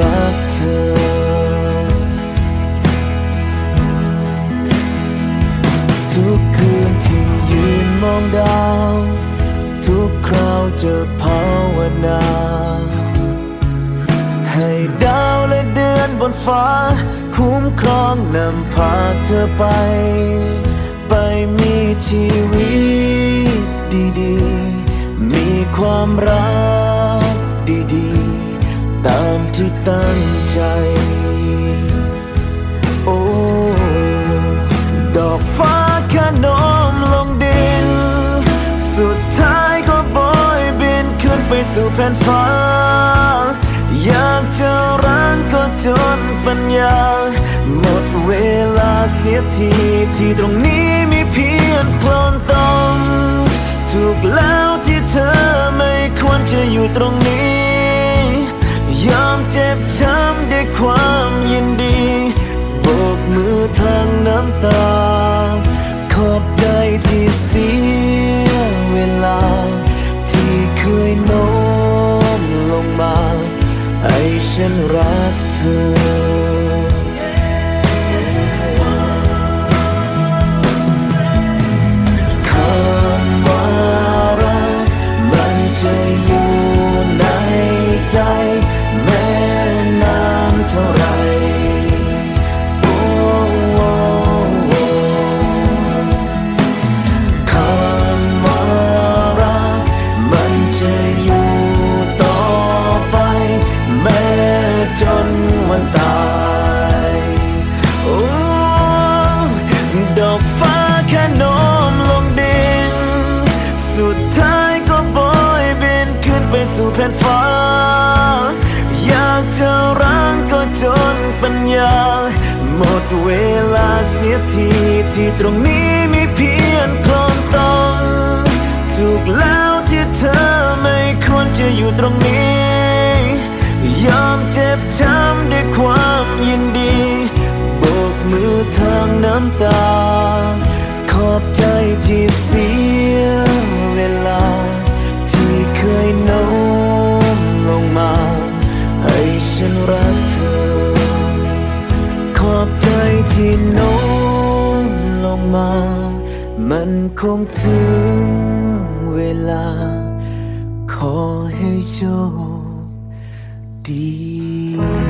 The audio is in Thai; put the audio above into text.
รักเธอ ทุกคืนที่ยืนมองดาว ทุกคราวจะภาวนา ให้ดาวและเดือนบนฟ้า คุ้มครองนำพาเธอไป ไปมีชีวิตดีๆ มีความรัก ใจ โอ้ ดอกฟ้าแค่โน้มลงดิน สุดท้ายก็โบยบินขึ้นไปสู่แผ่นฟ้า อยากจะรั้งก็จนปัญญา หมดเวลาเสียทีที่ตรงนี้มีเพียงโคลนตมถูกแล้วที่เธอไม่ควรจะอยู่ตรงนี้ ยอมเจ็บช้ำ ความยินดีโบกมือทางน้ำตา ขอบใจที่เสียเวลา ที่เคยโน้มลงมา ให้ฉันรักเธอ วันตายโอ้ดอกฟ้าแค่โน้มลงดิน สุดท้ายก็โบยบินขึ้นไปสู่แผ่นฟ้า อยากจะรังก็จนปัญญา หมดเวลาเสียทีที่ตรงนี้มีเพียงคลนตมถูกแล้วที่เธอไม่ควรจะอยู่ตรงนี้ ยอมเจ็บช้ำด้วยความยินดีโบกมือทางน้ำตา ขอบใจที่เสียเวลา ที่เคยโน้มลงมา ให้ฉันรักเธอ ขอบใจที่โน้มลงมา มันคงถึงเวลา ขอให้โชค ดี